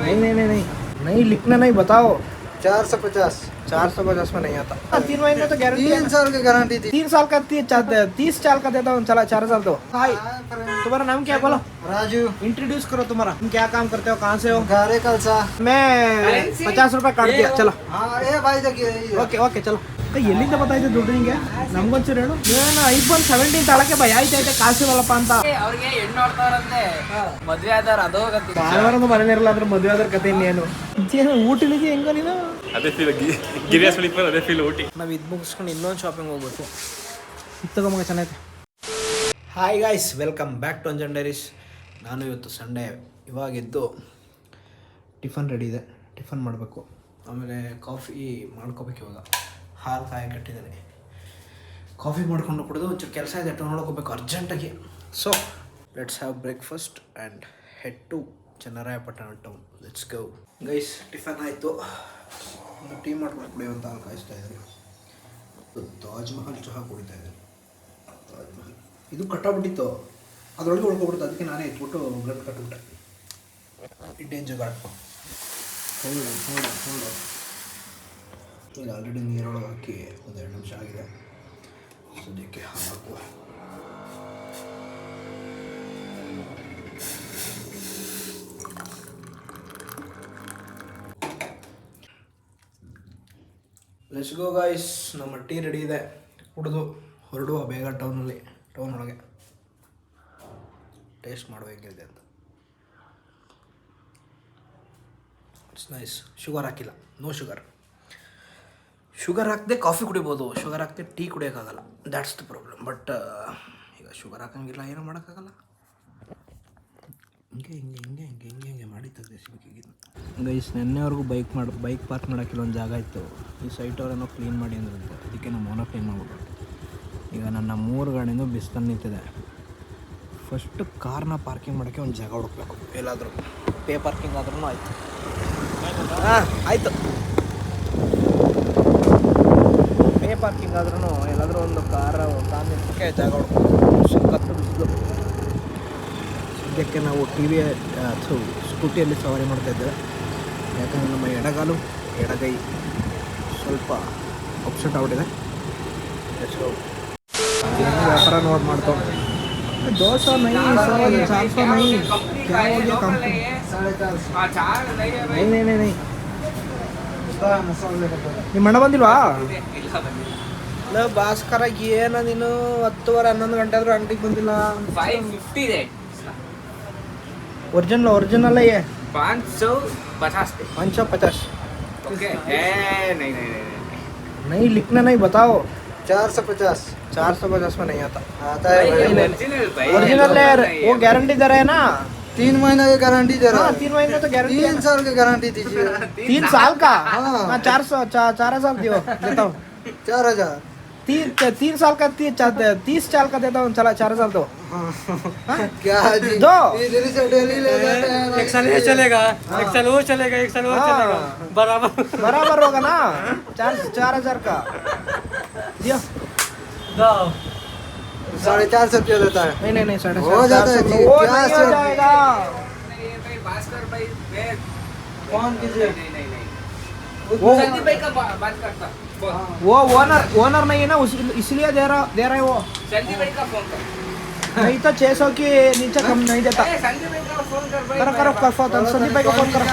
नहीं नहीं नहीं नहीं लिखना नहीं बताओ। चार सौ पचास। चार सौ पचास में नहीं आता। तीन महीने तो गारंटी तीन साल की गारंटी थी। तीन साल का तीस साल का देता हूँ चला चार साल तो। दो हाय तुम्हारा नाम क्या बोलो। राजू। इंट्रोड्यूस करो तुम्हारा। तुम क्या काम करते हो कहाँ से हो? घरे कल सा मैं पचास रूपए काट दिया चलो। हाँ भाई ओके ओके चलो। ಎಲ್ಲಿಂದ ಬತ್ತಾಯ್ತು ದುಡ್ಡು ನಿಂಗೆ? ನಮ್ಗೊಂಚೂರು ಹೇಳು. ಏನು ಐಫೋನ್ ಸೆವೆಂಟೀನ್ ತಳಕ್ಕೆ ಭಯ ಆಯ್ತೈತೆ ಕಾಸಿವಲ್ಲಪ್ಪ ಅಂತ. ಅವ್ರಿಗೆ ಹೆಣ್ಣು ನೋಡ್ತಾರಂತೆ ಮದ್ವೆ ಆದವ್ರು ಅದು ಗತಿ. ಮನೇಲಿ ಇರಲ್ಲ ಅಂದ್ರೆ ಮದುವೆ ಆದ್ರ ಕತೆ ಇನ್ನೇನು? ಏನು ಊಟಿಲಿಗೆ ಹೆಂಗೋ ನೀನು? ಅದೇ ಫೀಲ್ ಗಿರಿಯ ಸ್ಲೀಪರ್ ಅದೇ ಫೀಲ್ ಊಟಿ. ನಾವು ಇದು ಮುಗಿಸ್ಕೊಂಡು ಇನ್ನೊಂದು ಶಾಪಿಂಗ್ ಹೋಗ್ಬೇಕು. ಇತ್ತು ತಗೊಂಬ ಚೆನ್ನಾಯ್ತು hi guys welcome back to Anjan diaries ನಾನು ಇವತ್ತು ಸಂಡೇ ಇವಾಗಿದ್ದು ಟಿಫನ್ ರೆಡಿ ಇದೆ. ಟಿಫನ್ ಮಾಡಬೇಕು. ಆಮೇಲೆ ಕಾಫಿ ಮಾಡ್ಕೋಬೇಕು ಇವಾಗ. ಹಾಲು ಕಾಯಿ ಕಟ್ಟಿದ್ದಾರೆ. ಕಾಫಿ ಮಾಡ್ಕೊಂಡು ಕುಡಿದು ಒಂಚೂರು ಕೆಲಸ ಇದೆ ನೋಡೋಕೆ ಹೋಗ್ಬೇಕು ಅರ್ಜೆಂಟಾಗಿ so let's have breakfast and head to Channarayapatna town let's go guys tiffin ಆಯಿತು. ಒಂದು ಟೀ ಮಾಡ್ಕೊಂಡು ಕುಡಿಯುವಂತ ಹಾಲು ಕಾಯಿಸ್ತಾ ಇದ್ದಾರೆ. ತಾಜ್ ಮಹಲ್ ಚಹಾ ಕುಡಿತಾ ಇದ್ದಾರೆ. ತಾಜ್ ಮಹಲ್. ಇದು ಕಟ್ಟಾಗ್ಬಿಟ್ಟಿತ್ತು ಅದರೊಳಗೆ ಉಳ್ಕೊಬಿಡ್ತು ಅದಕ್ಕೆ ನಾನೇ ಇಟ್ಬಿಟ್ಟು ಗಂಟು ಕಟ್ಬಿಟ್ಟೆ. Danger god hold hold hold ಇದು ಆಲ್ರೆಡಿ ನೀರೊಳಗೆ ಹಾಕಿ ಒಂದು ಎರಡು ನಿಮಿಷ ಆಗಿದೆ. ಸದ್ಯಕ್ಕೆ ಹಾಕುವ ಗೋ ಗಾಯ್ಸ್ ನಮ್ಮ ಟೀ ರೆಡಿ ಇದೆ. ಕುಡಿದು ಹೊರಡುವ ಬೇಗ ಟೌನಲ್ಲಿ ಟೌನ್ ಒಳಗೆ. ಟೇಸ್ಟ್ ಮಾಡಬೇಕಿದೆ ಅಂತ. ಇಟ್ಸ್ ನೈಸ್ ಶುಗರ್ ಹಾಕಿಲ್ಲ. ನೋ ಶುಗರ್ ಶುಗರ್ ಹಾಕದೆ ಕಾಫಿ ಕುಡಿಬೋದು, ಶುಗರ್ ಹಾಕದೆ ಟೀ ಕುಡಿಯೋಕ್ಕಾಗಲ್ಲ. ದ್ಯಾಟ್ಸ್ ದ ಪ್ರಾಬ್ಲಮ್ ಬಟ್ ಈಗ ಶುಗರ್ ಹಾಕಂಗಿಲ್ಲ, ಏನೂ ಮಾಡೋಕ್ಕಾಗಲ್ಲ. ಹಿಂಗೆ ಹಿಂಗೆ ಹಿಂಗೆ ಹಿಂಗೆ ಹಿಂಗೆ ಹಿಂಗೆ ಮಾಡಿ ತೆಗೆದಿಸ್ಬೇಕಿದ್ದು ಗೈಸ್ ನಿನ್ನೆವರೆಗೂ ಬೈಕ್ ಮಾಡಿ ಬೈಕ್ ಪಾರ್ಕ್ ಮಾಡೋಕ್ಕೆ ಇಲ್ಲೊಂದು ಜಾಗ ಇತ್ತು. ಈ ಸೈಟ್ ಅವರೇನೋ ಕ್ಲೀನ್ ಮಾಡಿ ಅಂದ್ರಂತೆ. ಅದಕ್ಕೆ ನಮ್ಮ ಮೌನ ಕ್ಲೀನ್ ಮಾಡ್ಬಿಟ್ಟು ಈಗ ನನ್ನ ಮೂರು ಗಾಡಿನೂ ಬಿಸ್ತನ್ ನಿಂತಿದೆ. ಫಸ್ಟ್ ಕಾರ್ನ ಪಾರ್ಕಿಂಗ್ ಮಾಡೋಕ್ಕೆ ಒಂದು ಜಾಗ ಹುಡುಕ್ಬೇಕು. ಎಲ್ಲಾದರೂ. ಪೇ ಪಾರ್ಕಿಂಗ್ ಆದ್ರೂ ಆಯಿತು. ಹಾಂ, ಆಯಿತು ಪೇ ಪಾರ್ಕಿಂಗ್ ಆದ್ರೂ ಎಲ್ಲಾದರೂ ಒಂದು ಕಾರ ಕಾರ್ ನಿಂತಕ್ಕೆ ಜಾಗ ಹುಡ್ಕೊಂಡು ಸದ್ಯಕ್ಕೆ ನಾವು ಟಿ ವಿ ಸ್ಕೂಟಿಯಲ್ಲಿ ಸವಾರಿ ಮಾಡ್ತಾಯಿದ್ದೇವೆ ಯಾಕಂದರೆ ನಮ್ಮ ಎಡಗಾಲು ಎಡಗೈ ಸ್ವಲ್ಪ ಅಪ್ಸೆಟ್ ಆಗ್ಬಿಟ್ಟಿದೆ. ಎಷ್ಟು ವ್ಯಾಪಾರ ನೋಡಿ ಮಾಡ್ತಾವೆ ದೋಸೆ ನೈ ನೈ ಕಂಪ್ನಿ ನೈ ನೈ ನೈ ನಿಮ್ಮ ಅಣ್ಣ ಬಂದಿಲ್ವಾ ಇಲ್ಲ ಬಂದಿಲ್ಲ ಇಲ್ಲ ಭಾಸ್ಕರ ಏನ ನೀನು ಹತ್ತುವರೆ ಹನ್ನೊಂದು ಗಂಟೆ ಆದ್ರೂ ಅಂಗಡಿಗೆ ಬಂದಿಲ್ಲ फाइव फिफ्टी है ಒರಿಜಿನಲ್ ಒರಿಜಿನಲ್ ಏ पाँच सौ पचास पे पाँच सौ पचास ओके ए नहीं नहीं नहीं नहीं नहीं लिखना नहीं बताओ चार सौ पचास चार सौ पचास में नहीं आता आता है भाई, भाई ये original भाई ओरिजिनल है वो गारंटी दे रहे हैं ना तीन महीने की गारंटी दे रहा हाँ है तीन महीने तो गारंटी तीन साल की गारंटी दीजिए। तीन साल का? हाँ। हाँ चार सौ चार हज़ार दियो देता हूँ। चार हज़ार। तीन तीन साल का ती, चा, तीस साल का देता हूँ चला चार हज़ार दो। क्या जी। दो। इधर से डेली ले जाते हैं एक साल ये चलेगा एक साल वो चलेगा एक साल वो हाँ। चलेगा। बराबर। बराबर होगा ना? चार चार हज़ार का। दियो। दो। साढ़े चार सौ रुपया लेता है। नहीं नहीं नहीं साढ़े हो जाता है जी क्या हो जाएगा। भास्कर भाई फ़ोन कीजिए वो भाई का बात करता। हाँ। वो ओनर ओनर नहीं है ना उस इसलिए दे रहा दे रहा है वो। संदीप भाई का फ़ोन कर। नहीं तो छह सौ के नीचे कम नहीं देता। संदीप भाई का फ़ोन कर करो करो कर फ़ोन संदीप भाई का फ़ोन करो।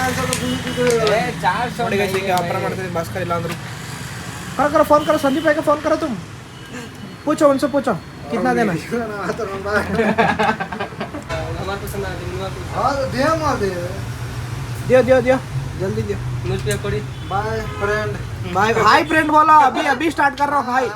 चार सौ तो ठीक है अपना करते बस कर लांद्रू करो करो फ़ोन करो संदीप भाई का फ़ोन करो तुम। पूछो उनसे पूछो। कितना देना हाँ? तो दिया दियो दियो। जल्दी दियो। बाय फ्रेंड भाई हाय फ्रेंड बोलो। अभी अभी स्टार्ट कर रहा हूँ। हाय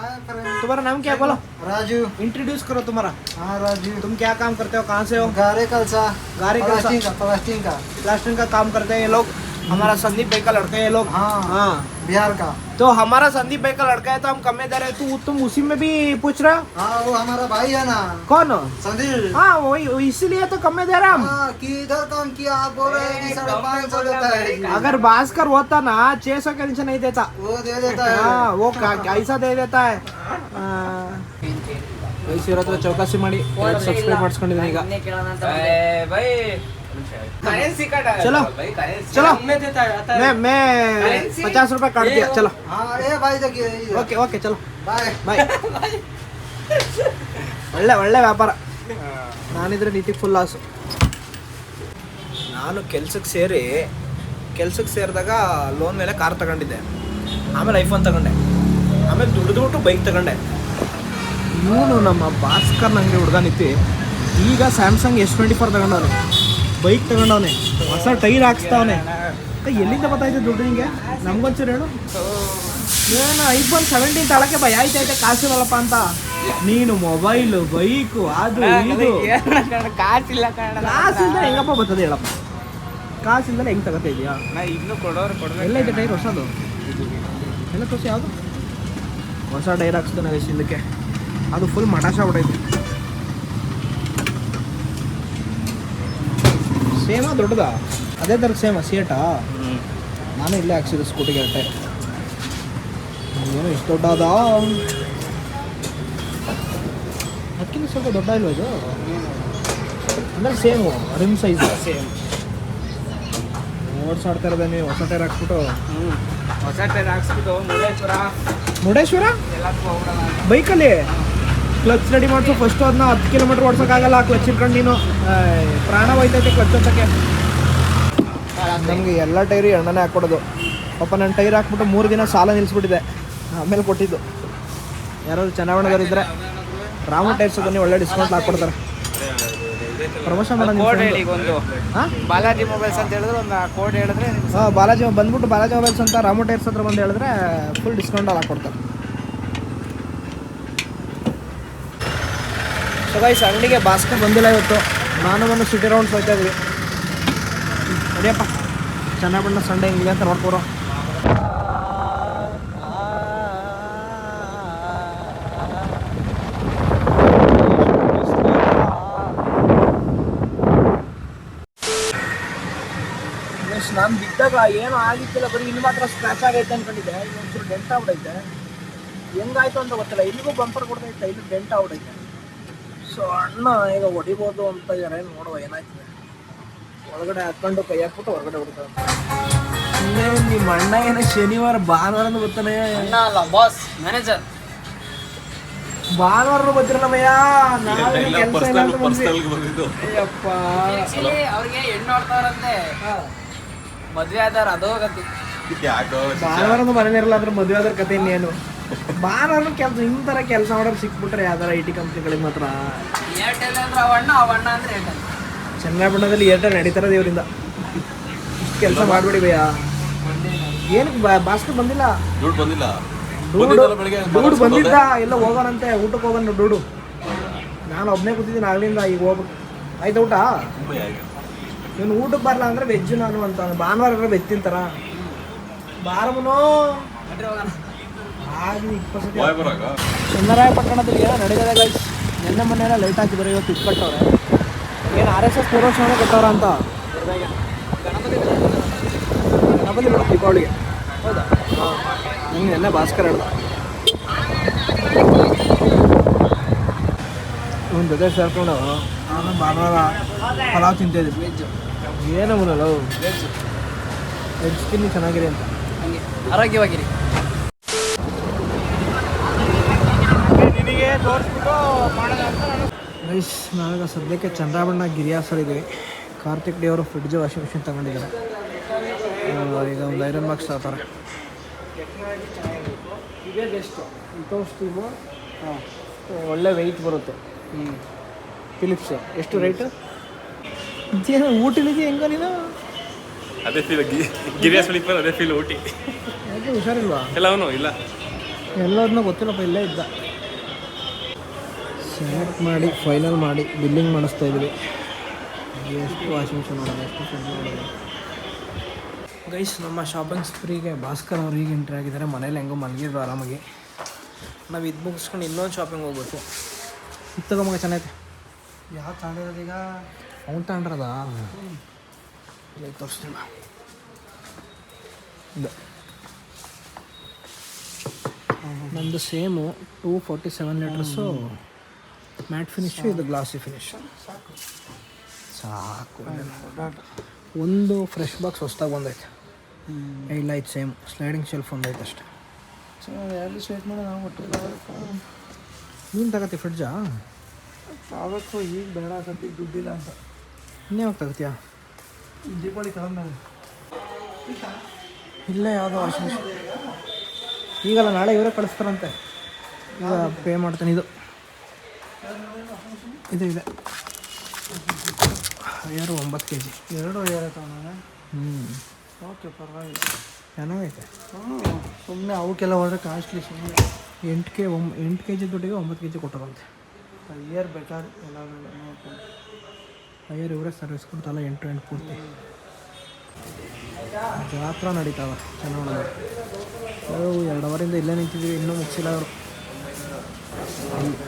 तुम्हारा नाम क्या बोलो। राजू। इंट्रोड्यूस करो तुम्हारा। हाँ राजू। तुम क्या काम करते हो? कहाँ से हो? गारे कलसा। गारे कलसा। प्लास्टिक का प्लास्टिक का। प्लास्टिंग का काम करते हैं ये लोग। हमारा संदीप भाई का लड़का है ये लोग हाँ। हाँ बिहार का तो हमारा संदीप भाई का लड़का है तो हम कम में दे रहे हैं। तू तुम उसी में भी पूछ रहे हो हाँ वो हमारा भाई है ना कौन संदीप हाँ वही वही इसीलिए तो कम में दे रहे हैं हम हाँ कि इधर काम किया आप बोल रहे हैं कि साढ़े पाँच सौ देता है अगर भास्कर होता ना छह सौ के नीचे नहीं देता वो दे देता है हाँ वो का- कैसा दे देता है हाँ, ಗೈಸ್ ಇವ್ರ ಹತ್ರ ಚೌಕಾಸಿ ಮಾಡಿ ಸಬ್ಸ್ಕ್ರೈಬ್ ಮಾಡಿಸ್ಕೊಂಡಿದ್ದೀನಿ ಈಗ ಬೈ चलो चलो मैं देता है आता मैं मैं पचास रुपए काट दिया चलो हाँ ए भाई देखिए इधर। ಓಕೆ ಓಕೆ ಚಲೋ बाय ಬಾಯ್ ಒಳ್ಳೆ ಒಳ್ಳೆ ವ್ಯಾಪಾರ ನಾನಿದ್ರೆ ನೀತಿಗೆ ಫುಲ್ ಲಾಸು ನಾನು ಕೆಲ್ಸಕ್ಕೆ ಸೇರಿ ಕೆಲ್ಸಕ್ಕೆ ಸೇರಿದಾಗ ಲೋನ್ ಮೇಲೆ ಕಾರ್ ತಗೊಂಡಿದ್ದೆ ಆಮೇಲೆ ಐಫೋನ್ ತಗೊಂಡೆ ಆಮೇಲೆ ದುಡ್ದುಬಿಟ್ಟು ಬೈಕ್ ತಗೊಂಡೆ ಇವನು ನಮ್ಮ ಭಾಸ್ಕರ್ ನಂಗೆ ಹುಡುಗ ನಿಂತಿ ಈಗ Samsung S twenty four ತಗೊಂಡವನೆ bike ತಗೊಂಡವನೆ ಹೊಸ ಟೈರ್ ಹಾಕ್ಸ್ತಾವನೆ. ಎಲ್ಲಿಂದ ಬತ್ತಾಯ್ತು ದುಡ್ಡು ನಿಂಗೆ? ನಮ್ಗೊಂಚೂರು ಹೇಳು. ಏನು ಐಫೋನ್ ಸೆವೆಂಟೀನ್ ತಳಕ್ಕೆ ಭಯ ಆಯ್ತೈತೆ ಕಾಸಿಲ್ಲಪ್ಪ ಅಂತ. ನೀನು ಮೊಬೈಲು ಬೈಕು ಅದು ಇದು. ಕಾಸಿಲ್ಲ ಕಾಸಿಲ್ಲ ಹೆಂಗಪ್ಪ ಬರ್ತದೆ ಹೇಳಪ್ಪ. ಕಾಸಿಂದಲೇ ಹೆಂಗ್ ತಗೋತಾ ಇದೆಯಾ? ಇನ್ನೂ ಕೊಡೋರು ಎಲ್ಲ ಇದೆ ಟೈರ್ ಹೊಸದು? ಎಲ್ಲ ಖುಷಿ ಯಾವುದು? ಹೊಸ ಟೈರ್ ಹಾಕ್ಸ್ತಾನೆ ಇಲ್ಲಕ್ಕೆ ಅದು ಫುಲ್ ಮಟಾಶ ಬಿಟ್ಟೈತೆ ಸೇಮಾ ದೊಡ್ಡದಾ? ಅದೇ ಥರ ಸೇಮಾ ಸೇಟಾ ನಾನು ಇಲ್ಲೇ ಹಾಕ್ಸಿದ್ದು ಸ್ಕೂಟಿ ಟೈರ್ ಏನೋ ಇಷ್ಟು ದೊಡ್ಡದ ಅದಕ್ಕಿಂತ ಸ್ವಲ್ಪ ದೊಡ್ಡ ಇಲ್ವ ಇದು? ಅಂದ್ರೆ ಸೇಮು ರಿಮ್ ಸೈಜ್ ಸೇಮ್. ಓಡಿಸಾಡ್ತಾ ಇರೋದೇ ನೀವು ಹೊಸ ಟೈರ್ ಹಾಕ್ಸ್ಬಿಟ್ಟು. ಹೊಸ ಟೈರ್ ಹಾಕ್ಸ್ಬಿಟ್ಟು ಮುರುಡೇಶ್ವರ. ಮುರುಡೇಶ್ವರ. ಬೈಕಲ್ಲಿ ಕ್ಲಚ್ ರೆಡಿ ಮಾಡಿಸು. ಫಸ್ಟ್ ಅದನ್ನ ಹತ್ತು ಕಿಲೋಮೀಟ್ರ್ ಆ ಕ್ಲಚ್ ಇಟ್ಕೊಂಡು ನೀನು ಪ್ರಾಣ ಹೋಯ್ತೈತೆ ಕ್ಲಚ್ ಹತ್ತಕ್ಕೆ ನಮಗೆ ಎಲ್ಲ ಟೈರು ಎಣ್ಣೆನೇ ಹಾಕ್ಕೊಡೋದು. ಪಾಪ ನನ್ನ ಟೈರ್ ಹಾಕ್ಬಿಟ್ಟು ಮೂರು ದಿನ ಸಾಲ ನಿಲ್ಲಿಸ್ಬಿಟ್ಟಿದೆ ಆಮೇಲೆ ಕೊಟ್ಟಿದ್ದು. ಯಾರಾದ್ರು ಚೆನ್ನಾಗಿ ಇದ್ದರೆ ರಾಮ ಟೈರ್ಸ್ ಬನ್ನಿ ಒಳ್ಳೆ ಡಿಸ್ಕೌಂಟ್ ಹಾಕ್ಕೊಡ್ತಾರೆ. ಪ್ರಮೋಷನ್ ಬಾಲಾಜಿ ಮೊಬೈಲ್ಸ್ ಅಂತ ಹೇಳಿದ್ರೆ ಒಂದು ಕೋಡ್ ಹೇಳಿದ್ರೆ ಹಾಂ ಬಾಲಾಜಿ ಬಂದ್ಬಿಟ್ಟು ಬಾಲಾಜಿ ಮೊಬೈಲ್ಸ್ ಅಂತ ರಾಮು ಟೈರ್ಸ್ ಹತ್ರ ಬಂದು ಹೇಳಿದ್ರೆ ಫುಲ್ ಡಿಸ್ಕೌಂಟ್ ಅಲ್ಲಿ ಹಾಕ್ಕೊಡ್ತಾರೆ. ಸೊ ಗೈಸ್ ಅಂಗಡಿಗೆ ಬಾಸ್ಕರ್ ಬಂದಿಲ್ಲ ಇವತ್ತು. ನಾನು ಒಂದು ಸಿಟಿ ರೌಂಡ್ಸ್ ಹೋಗ್ತಾ ಇದ್ವಿ ನಡಿಯಪ್ಪ. ಚೆನ್ನಾಗಿ ಸಂಡೆ ಹಿಂಗೆ ಅಂತ ನೋಡ್ಕೊರೋ ನಾನು ಬಿದ್ದಾಗ ಏನೂ ಆಗಿತ್ತಿಲ್ಲ. ಬರೀ ಇನ್ನು ಮಾತ್ರ ಸ್ಕ್ರಾಚ್ ಆಗೈತೆ ಅನ್ಕೊಂಡಿದ್ದೆ. ಇನ್ನೊಂಚೂರು ಡೆಂಟ್ ಆಗ್ಬಿಡೈತೆ. ಹೆಂಗಾಯ್ತು ಅಂತ ಗೊತ್ತಿಲ್ಲ. ಇಲ್ಲಿಗೂ ಬಂಪರ್ ಕೊಡ್ತೈತೆ ಇಲ್ಲಿ ಡೆಂಟ್ ಆಗ್ಬಿಡೈತೆ. ಸೊ ಅಣ್ಣ ಈಗ ಹೊಡಿಬೋದು ಅಂತ ಇದಾರೆ ನೋಡುವ ಏನಾಯ್ತದೆ? ಒಳಗಡೆ ಹಾಕೊಂಡು ಕೈ ಹಾಕ್ಬಿಟ್ಟು ಹೊರಗಡೆ ಹೊಡಿತಾರೆ. ಇನ್ನೇನು ನಿಮ್ಮ ಅಣ್ಣ ಏನೋ ಶನಿವಾರ ಭಾನುವಾರ ಬರ್ತಾನೆ? ಅಣ್ಣ ಅಲ್ಲ ಬಾಸ್ ಮ್ಯಾನೇಜರ್ ಭಾನುವಾರ ಬರ್ತಿರಲ್ಲಮ್ಮಯ್ಯ ಅಂತ ಅಯ್ಯಪ್ಪ. ಅವ್ರಿಗೆ ಹೆಣ್ಣು ನೋಡ್ತಾರಂತೆ ಮದ್ವೆ ಆದಾರ ಅದೋ ಗತಿ ಭಾನುವಾರ ಮನೇಲಿ ಇರಲ್ಲ ಅಂದ್ರೆ ಮದ್ವೆ ಆದ್ರ ಕತೆ ಇನ್ನೇನು? ಭಾನುವಾರ ಕೆಲಸ ಇಂಥರ ಥರ ಕೆಲಸ ಮಾಡೋರು ಸಿಕ್ಬಿಟ್ರೆ ಯಾವ್ದಾರ ಐ ಟಿ ಕಂಪ್ನಿಗಳಿಗೆ ಮಾತ್ರ. ಏರ್ಟೆಲ್ ಅಂದ್ರೆ ಅವಣ್ಣ ಅವಣ್ಣ ಅಂದ್ರೆ ಏರ್ಟೆಲ್ ಏರ್ಟೆಲ್ ನಡೀತಾರ ದೇವರಿಂದ. ಇಷ್ಟು ಕೆಲಸ ಮಾಡ್ಬಿಡಿ ಭಯ ಏನಕ್ಕೆ ಬಾ ಭಾಸ್ಕರ್ ಬಂದಿಲ್ಲ? ದುಡ್ಡು ಬಂದಿಲ್ಲ. ದುಡ್ಡು ಬಂದಿದ್ದ ಎಲ್ಲ ಹೋಗೋಣಂತೆ ಊಟಕ್ಕೆ ಹೋಗೋಣ ಡೂಡು. ನಾನು ಒಬ್ಬನೇ ಕೂತಿದ್ದೀನಿ ಆಗ್ಲಿಂದ ಈಗ ಹೋಗ್ಬೇಕು. ಆಯ್ತು ಊಟ? ನೀನು ಇವನು ಊಟಕ್ಕೆ ಬರಲ್ಲ ಅಂದ್ರೆ ವೆಜ್ ನಾನು ಅಂತ. ಭಾನುವಾರ ವೆಜ್ ತಿಂತಾರ ಬಾರಮನೋ ಚನ್ನರಾಯಪಟ್ಟಣದಲ್ಲಿ ಏನೋ ನಡೆದಿದೆ ಗೈಸ್ ನಿನ್ನೆ ಮೊನ್ನೆ ಎಲ್ಲ ಲೈಟ್ ಹಾಕಿದ್ದಾರೆ ಇವತ್ತು ಇಟ್ಕಟ್ಟವ್ರೆ ಏನು ಆರ್ ಎಸ್ ಎಸ್ ಪೂರ್ವೋತ್ಸವನೇ ಕೊಟ್ಟವ್ರ ಅಂತ? ಗಣಪತಿ ಬಿಡು ದೀಪಾವಳಿಗೆ. ಹೌದಾ? ಹಾಂ ನಂಗೆ ನಿನ್ನೆ ಭಾಸ್ಕರ್ ಹೇಳ್ದ. ಒಂದು ಜೊತೆ ಸೇರ್ಕೊಂಡು ನಾನು ಭಾನುವಾರ ಪಲಾವ್ ತಿಂತಿದ್ದೆ ವೆಜ್ ಏನು ಮುನಲ್ಲ ವೆಜ್ ತಿನ್ನಿ ಚೆನ್ನಾಗಿದೆ ಅಂತ. ಹಂಗೆ. ಆರೋಗ್ಯವಾಗಿರಿ. ಗೈಸ್ ನಾವೀಗ ಸದ್ಯಕ್ಕೆ ಚಂದ್ರಾಬಣ್ಣ ಗಿರಿಯಾಸರ್ ಇದ್ದೀವಿ. ಕಾರ್ತಿಕ್ ಡಿ ಅವರು ಫ್ರಿಡ್ಜ್ ವಾಷಿಂಗ್ ಮಿಷಿನ್ ತಗೊಂಡಿದ್ದಾರೆ. ಈಗ ಒಂದು ಐರನ್ ಬಾಕ್ಸ್ ತಗೋತಾರೆ. ಇದೇ ಬೆಸ್ಟು ವಿತೌಟ್ ಸ್ಟೀಮು ಹಾಂ ಒಳ್ಳೆ ವೆಯ್ಟ್ ಬರುತ್ತೆ. ಹ್ಞೂ ಫಿಲಿಪ್ಸ್ ಎಷ್ಟು ರೇಟು ಇದೇನು ಊಟಿಲಿದೆ ಹೆಂಗ ನೀನು? ಅದೇ ಫೀಲ್ ಗಿರಿಯ ಸ್ಲೀಪರ್ ಅದೇ ಫೀಲ್ ಊಟಿ. ಯಾಕೆ ಹುಷಾರಿಲ್ವಾ? ಎಲ್ಲವನು ಇಲ್ಲ. ಎಲ್ಲದನ್ನೂ ಗೊತ್ತಿಲ್ಲಪ್ಪ ಇಲ್ಲೇ ಇದ್ದ. ಸೆಲೆಕ್ಟ್ ಮಾಡಿ ಫೈನಲ್ ಮಾಡಿ ಬಿಲ್ಲಿಂಗ್ ಮಾಡಿಸ್ತಾ ಇದ್ವಿ ಎಷ್ಟು ವಾಷಿಂಗ್ ಮಿಷನ್ ನೋಡೋಣ ಎಷ್ಟು ಗೈಸ್ ನಮ್ಮ ಶಾಪಿಂಗ್ ಸ್ಪ್ರೀಗೆ ಭಾಸ್ಕರ್ ಅವ್ರು ಈಗ ಎಂಟ್ರಿ ಆಗಿದ್ದಾರೆ. ಮನೇಲಿ ಹೆಂಗೋ ಮಲಗಿದ್ರು ಆರಾಮಾಗಿ. ನಾವು ಇದು ಮುಗಿಸ್ಕೊಂಡು ಇನ್ನೊಂದು ಶಾಪಿಂಗ್ ಹೋಗ್ಬೇಕು. ಇದು ಚೆನ್ನೈತೆ ಚೆನ್ನಾಗೈತೆ. ಯಾವ ತಗೊಂಡಿರೋದು ಈಗ? ಅವ್ನು ತಗೊಂಡ್ರದ? ಇಲ್ಲ ತೋರಿಸ್ತೀನಿ ನಂದು same two forty seven litres matte finish ಇದು ಗ್ಲಾಸಿ ಫಿನಿಶು. ಸಾಕು. ಸಾಕು ಒಂದು ಫ್ರೆಶ್ ಬಾಕ್ಸ್ ಹೊಸ್ದಾಗಿ ಬಂದೈತೆ. ಇಲ್ಲ ಲೈಟ್ ಸೇಮ್ ಸ್ಲೈಡಿಂಗ್ ಶೆಲ್ಫ್ ಒಂದೈತೆ ಅಷ್ಟೇ. ಮಾಡಿ ನಾವು ಒಟ್ಟು ನೀನು ತಗತ್ತಿ ಫ್ರಿಡ್ಜಾ ಆಗಕ್ಕೂ ಈಗ ಬೇಡ ಆಗತ್ತೆ ದುಡ್ಡಿಲ್ಲ ಅಂತ. ಇನ್ನೇ ಯಾವಾಗ ತಗತಿಯಾ? ದೀಪಾವಳಿ ಕಳೆದ್ಮೇಲೆ. ಇಲ್ಲೇ ಯಾವುದೋ ವಾಷಿಂಗ್ ಮಿಷಿನ್ ಈಗಲ್ಲ ನಾಳೆ ಇವರೇ ಕಳಿಸ್ತಾರಂತೆ. ಈಗ ಪೇ ಮಾಡ್ತಾನೆ ಇದು. ಇದು ಇದೆ. ಯಾರು ಒಂಬತ್ತು ಕೆ ಜಿ ಎರಡು ಏರೆ ತಗೊಂಡ ಹ್ಞೂ ಓಕೆ ಪರವಾಗಿಲ್ಲ. ಚೆನ್ನಾಗೈತೆ ಸುಮ್ಮನೆ ಅವಕ್ಕೆಲ್ಲ ಹೋದರೆ ಕಾಸ್ಟ್ಲಿ ಸುಮ್ಮನೆ ಎಂಟು ಕೆ ಒಂಬ ಎಂಟು ಕೆ ಜಿ ದುಡ್ಡಿಗೆ ಒಂಬತ್ತು ಕೆ ಜಿ ಕೊಟ್ಟರಂತೆ ಅಯ್ಯರ್ ಬೆಟರ್ ಎಲ್ಲ ನೋಡ್ಕೊಂಡು ಅಯ್ಯರ್ ಇವರೇ ಸರ್ವಿಸ್ ಕೊಡ್ತಲ್ಲ ಎಂಟು ಎಂಟು ಪೂರ್ತಿ. ಜಾತ್ರಾ ನಡೀತಾವ ಚೆನ್ನಾಗಿ ಎರಡು ಅವರಿಂದ ಇಲ್ಲೇ ನಿಂತಿದ್ದೀವಿ ಇನ್ನೂ ಮುಗಿಸಿಲ್ಲ ಅವರು 嗯。